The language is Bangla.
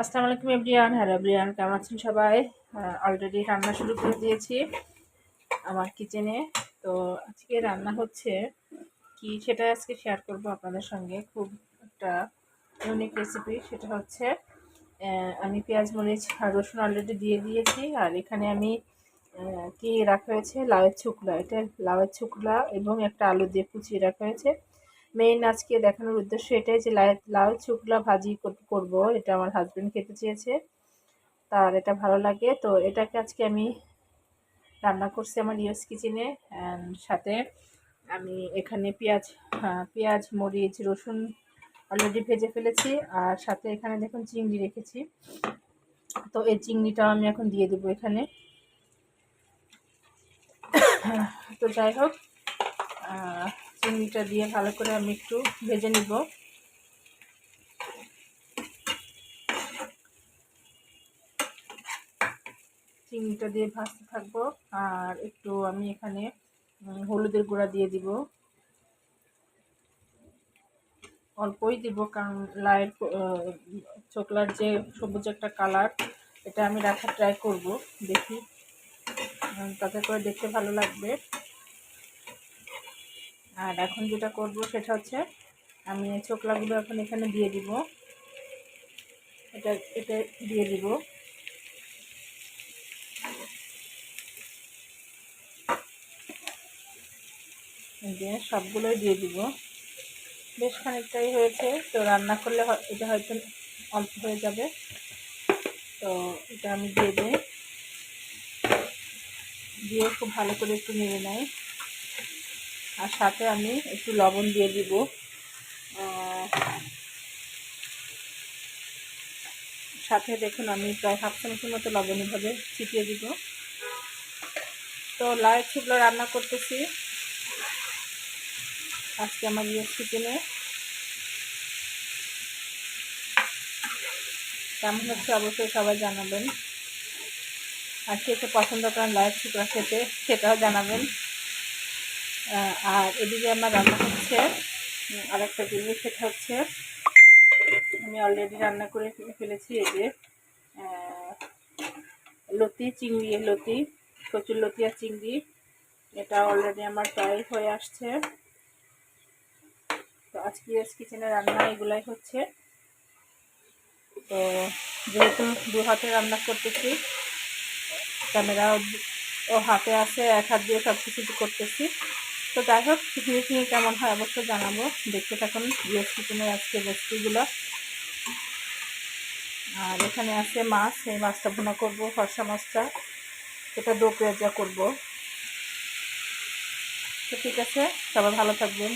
আসসালামু আলাইকুম এভরিয়ান হ্যালো এভরিয়ান কেমন আছেন সবাই? অলরেডি রান্না শুরু করে দিয়েছি আমার কিচেনে তো আজকে রান্না হচ্ছে কি সেটা আজকে শেয়ার করব আপনাদের সঙ্গে। খুব একটা ইউনিক রেসিপি সেটা হচ্ছে আমি পেঁয়াজ, মরিচ, আর রসুন অলরেডি দিয়ে দিয়েছি। আর এখানে আমি কি রাখা হয়েছে? লাউয়ের শুকলা এটা লাউয়ের শুকলা এবং একটা আলু দিয়ে কুচিয়ে রাখা হয়েছে। মেইন আজকে দেখানোর উদ্দেশ্য এটাই যে লাউ শুকলা ভাজি কর- করব এটা আমার হাজব্যান্ড খেতে চেয়েছে। তার এটা ভালো লাগে। তো এটাকে আজকে আমি রান্না করছি আমার ইউএস কিচেনে সাথে আমি এখানে পেঁয়াজ হ্যাঁ, পেঁয়াজ মরিচ রসুন অলরেডি ভেজে ফেলেছি। আর সাথে এখানে দেখুন চিংড়ি রেখেছি। তো এই চিংড়িটাও আমি এখন দিয়ে দেবো এখানে। তো যাই হোক চিংড়িটা দিয়ে ভালো করে আমি একটু ভেজে নিব। চিনিটা দিয়ে ভাজতে থাকব আর একটু আমি এখানে হলুদের গুঁড়া দিয়ে দিব। অল্পই দিব কারণ লাইট চোকলার যে সবুজ একটা কালার, এটা আমি রাখার ট্রাই করব দেখি। তাতে করে দেখতে ভালো লাগবে। আর এখন যেটা করব সেটা হচ্ছে আমি চোকলাগুলো এখন এখানে দিয়ে দিব। এটা এটা দিয়ে দিব। এই যে সবগুলোই দিয়ে দিব। বেশ খানিকটাই হয়েছে, তো রান্না করলে এটা হয়তো অল্প হয়ে যাবে। তো এটা আমি দিয়ে দিই। দিয়ে খুব ভালো করে একটু নেড়ে নেয় আর সাথে আমি একটু লবণ দিয়ে দিব। সাথে দেখুন আমি প্রায় হাফ চামচের মতো লবণ এভাবে ছিটিয়ে দিব। তো লাউ শুকনো রান্না করতেছি। আজকে আমার ইউএস কিচেনে কেমন হচ্ছে অবশ্যই সবাই জানাবেন। আর কে পছন্দ করেন লাইভ শুকনো খেতে, সেটাও জানাবেন। আর এদিকে আমার রান্না হচ্ছে উম, আরেকটা জিনিস সেটা হচ্ছে। আমি অলরেডি রান্না করে ফেলেছি এই যে লতি চিংড়ি লতি কচুর লতি আর চিংড়ি। এটা অলরেডি আমার প্রায় হয়ে আসছে। তো আজকে কিচেনে রান্না এগুলাই হচ্ছে। তো যেহেতু দু হাতে রান্না করতেছি ক্যামেরা ও হাতে আছে এক হাত দিয়ে সব কিছু করতেছি। তো যাই হোক ফিনিশিং কেমন হয় অবশ্যই জানাব। দেখতে থাকুন ইউএস কিচেনের আজকে রেসিপিগুলো। আর এখানে আছে মাছ, এই মাছটা ভুনা করব, ফর্সা মাছটা। এটা দো করব। তো ঠিক আছে, সবাই ভালো থাকবেন।